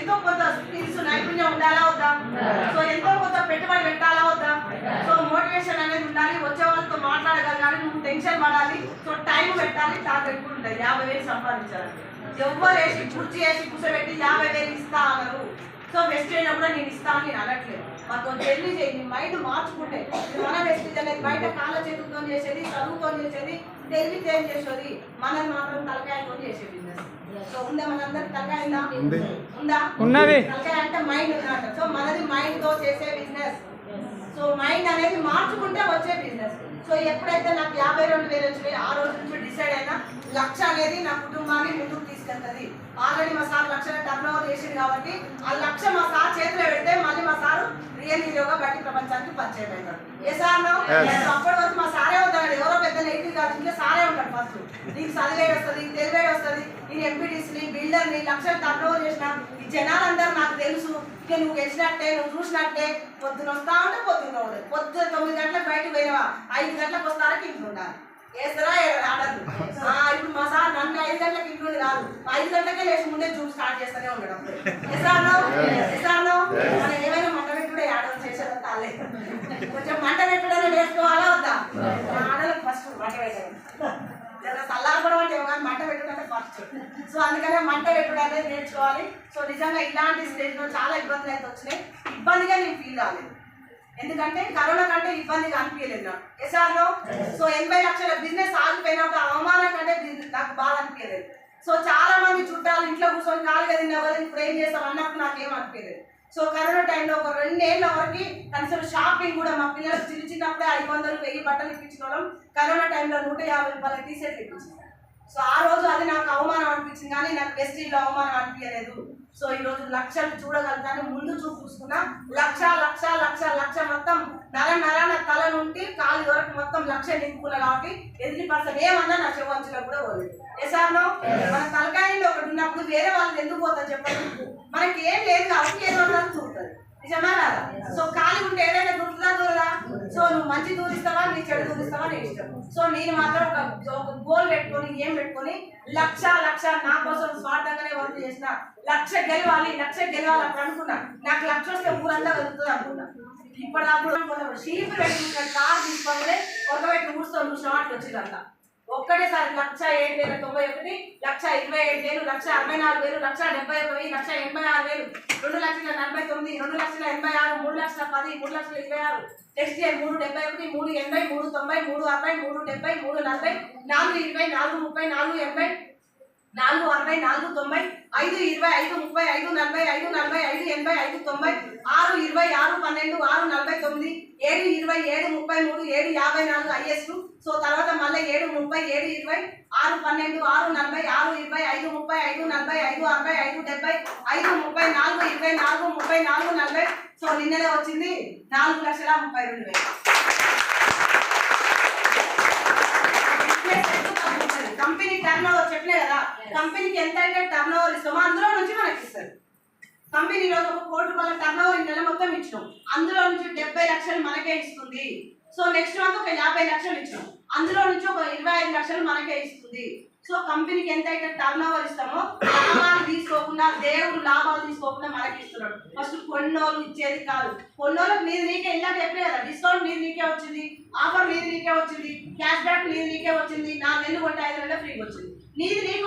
ఎంతో కొంత స్కిల్స్ నైపుణ్యం ఉండాలా వద్దా? సో ఎంతో కొంత పెట్టుబడి పెట్టాలా వద్దా? సో మోటివేషన్ అనేది ఉండాలి వచ్చే వాళ్ళతో మాట్లాడగలగాలి నువ్వు టెన్షన్ పడాలి. సో టైం పెట్టాలి టార్గెట్ కూడా ఉంటుంది యాభై వేలు సంపాదించాలి. ఎవ్వరు వేసి కుర్చీ వేసి కూర్చోబెట్టి యాభై వేలు ఇస్తా అన్నారు సో వెస్ట్ ఇస్తా అని నేను అనట్లేదు మాతో జల్లి చేయి నీ మైండ్ మార్చుకుంటే మన వెస్ట్ అనేది బయట కాళ్ళ చేతులతో చేసేది చదువుతో చేసేది తెలివితో ఏం చేసేది మనది మాత్రం తలకాయతో చేసే బిజినెస్ సో ఉందా మనందరికి తలకాయ ఉందా? ఉన్నది. తలకాయ అంటే మైండ్ ఉన్నట్టు సో మనది మైండ్తో చేసే బిజినెస్ సో మైండ్ అనేది మార్చుకుంటే వచ్చే బిజినెస్ సో ఎప్పుడైతే నాకు యాభై రెండు వేలు వచ్చినాయి ఆ రోజు నుంచి డిసైడ్ అయినా లక్ష అనేది నా కుటుంబాన్ని ముందుకు తీసుకెళ్తుంది. ఆల్రెడీ మా సార్ లక్షల టర్న్ ఓవర్ చేసింది కాబట్టి ఆ లక్ష మా సార్ చేతిలో పెడితే మళ్ళీ మా సారు రియల్ హీరోగా బయట ప్రపంచానికి పరిచయం అవుతాడు. ఏ సార్ నో? అప్పటి వరకు మా సారే ఉంటాడు. ఎవరో పెద్ద నెగిటివ్ కాదు. ఇంకా సారే ఉంటాడు ఫస్ట్ నీకు చదివేడు వస్తుంది తెలివేడు వస్తుంది. నేను ఎంపీటీసీని బిల్డర్ని లక్షలు టర్న్ ఓవర్ చేసిన ఈ జనాలందరూ నాకు తెలుసు. ఇక నువ్వు గెలిచినట్టే నువ్వు చూసినట్టే. పొద్దున వస్తా ఉంటే పొద్దున్న ఉండదు పొద్దున తొమ్మిది గంటలకు బయటకు పోయినవా? ఐదు గంటలకు వస్తారకి ఇంట్లో ఉండాలి. వేస్తారా ఆడదు ఇప్పుడు మా సార్ నన్ను ఐదు గంటలకు ఇంట్లో కాదు ఐదు గంటలకే లేచి ముందే జూమ్ స్టార్ట్ చేస్తూనే ఉండడం. ఏమైనా మంట పెట్టుడే ఆడలు చేసేది తాలే కొంచెం మంట ఎప్పుడైనా నేర్చుకోవాలా వద్దా? ఆడలకు ఫస్ట్ మంట పెట్టడం. చల్లారు కూడా అంటే కానీ మంట పెట్టడం ఫస్ట్ సో అందుకనే మంట పెట్టడం అనేది నేర్చుకోవాలి. సో నిజంగా ఇలాంటి స్టేజ్లో చాలా ఇబ్బందులు అయితే వచ్చినాయి. ఇబ్బందిగా నేను ఫీల్ కాలేదు. ఎందుకంటే కరోనా కంటే ఇబ్బందిగా అనిపించలేదు నాకు. ఎస్ఆర్లో సో ఎనభై లక్షల బిజినెస్ ఆగిపోయిన ఒక అవమానం కంటే నాకు బాగా అనిపించలేదు. సో చాలా మంది చుట్టాలు ఇంట్లో కూర్చొని కాలుగా కదా కదా ఇప్పుడు ఏం చేస్తాం అన్నప్పుడు నాకేం అనిపించలేదు. సో కరోనా టైంలో ఒక రెండేళ్ళ వరకు కనీసం షాపింగ్ కూడా మా పిల్లలకు చిన్న చిన్నప్పుడే ఐదు వందలు వెయ్యి బట్టలు ఇప్పించిన వాళ్ళం కరోనా టైంలో నూట యాభై రూపాయలు టీషర్ట్ ఇప్పించాం సో ఆ రోజు అది నాకు అవమానం అనిపించింది కానీ నాకు వెస్టీలో అవమానం అనిపించలేదు. సో ఈ రోజు లక్షలు చూడగలుగుతాను ముందు చూపు చూసుకున్నా లక్ష లక్ష లక్ష లక్ష మొత్తం నర నరాన తల నుండి కాలు వరకు మొత్తం లక్ష నింపుకున్నా కాబట్టి ఎదిరి పర్సన్ ఏమన్నా నా చెవంచులో కూడా పోలేదు. ఎసార్నో వేరే వాళ్ళని ఎందుకు పోతా చెప్పండి మనకి ఏం లేదు కాబట్టి ఏదో ఒకటి చూస్తుంది నిజమా కదా సో ఖాళీ ఉంటే ఏదైనా దూరుతుందా దూరదా? సో నువ్వు మంచి దూరిస్తావా? నీ చెడు దూరిస్తావా? నీ ఇష్టం. సో నేను మాత్రం ఒక ఒక గోల్ పెట్టుకొని ఏం పెట్టుకొని లక్ష లక్ష నా కోసం స్వార్థంగానే వర్క్ చేసిన లక్ష గెలవాలి లక్ష గెలవాలి అప్పుడు అనుకున్నా. నాకు లక్ష వస్తే ఊరంతా వెళ్తుంది అనుకున్నా. ఇప్పుడు అప్పుడు షీప్ పెట్టుకుంటాడు కార్ తీసుకోవాలి ఒక పెట్టి ఊడుస్తూ చూసిన వాటికి ఒక్కటేసారి లక్ష ఏడు వేల తొంభై ఒకటి లక్ష ఇరవై ఏడు వేలు లక్ష అరవై నాలుగు వేలు లక్ష డెబ్బై ఒక వెయ్యి లక్ష ఎనభై ఆరు వేలు రెండు లక్షల నలభై తొమ్మిది రెండు లక్షల ఎనభై ఆరు మూడు లక్షల పది మూడు లక్షల ఇరవై ఆరు. నెక్స్ట్ ఇయర్ మూడు డెబ్బై ఒకటి మూడు ఎనభై మూడు తొంభై మూడు అరవై మూడు డెబ్బై మూడు నలభై నాలుగు ఇరవై నాలుగు ముప్పై నాలుగు ఎనభై నాలుగు అరవై నాలుగు తొంభై ఐదు ఇరవై ఐదు ముప్పై ఐదు నలభై ఐదు నలభై ఐదు ఎనభై ఐదు తొంభై ఆరు ఇరవై ఆరు పన్నెండు ఆరు ఇరవై ఏడు ముప్పై మూడు ఏడు యాభై నాలుగు ఐఎస్ సో తర్వాత మళ్ళీ ఏడు ముప్పై ఏడు ఇరవై ఆరు పన్నెండు ఆరు నలభై ఆరు ఇరవై ఐదు ముప్పై ఐదు నలభై ఐదు అరవై ఐదు డెబ్బై ఐదు ముప్పై నాలుగు ఇరవై నాలుగు ముప్పై నాలుగు నలభై. సో నిన్ననే వచ్చింది నాలుగు లక్షల ముప్పై రెండు వేలు. కంపెనీ టర్న్ ఓవర్ చెప్పలే కదా కంపెనీకి ఎంత అయితే టర్న్ ఓవర్ ఇస్తామో అందులో నుంచి మనకి ఇస్తారు. కంపెనీ రోజు ఒక కోటి రూపాయల టర్న్ ఓవర్ నెల మొత్తం ఇచ్చినాం. అందులో నుంచి డెబ్బై లక్షలు మనకే ఇస్తుంది. సో నెక్స్ట్ మంత్ ఒక యాభై లక్షలు ఇచ్చినాం. అందులో నుంచి ఒక ఇరవై ఐదు లక్షలు మనకే ఇస్తుంది. సో కంపెనీకి ఎంత అయితే టర్న్ ఓవర్ ఇస్తామో లాభాలు తీసుకోకుండా దేవుడు లాభాలు తీసుకోకుండా మనకి ఇస్తున్నాడు. ఫస్ట్ కొన్నోళ్ళు ఇచ్చేది కాదు. కొన్నోళ్ళకి మీరు నీకే ఇలా చెప్పలే కదా డిస్కౌంట్ మీరు నీకే వచ్చింది ఆఫర్ మీరు నీకే వచ్చింది క్యాష్ బ్యాక్ మీరు నీకే వచ్చింది నా నెల్లు కొంటే ఐదు నెలలు ఫ్రీగా వచ్చింది. నీది నీకు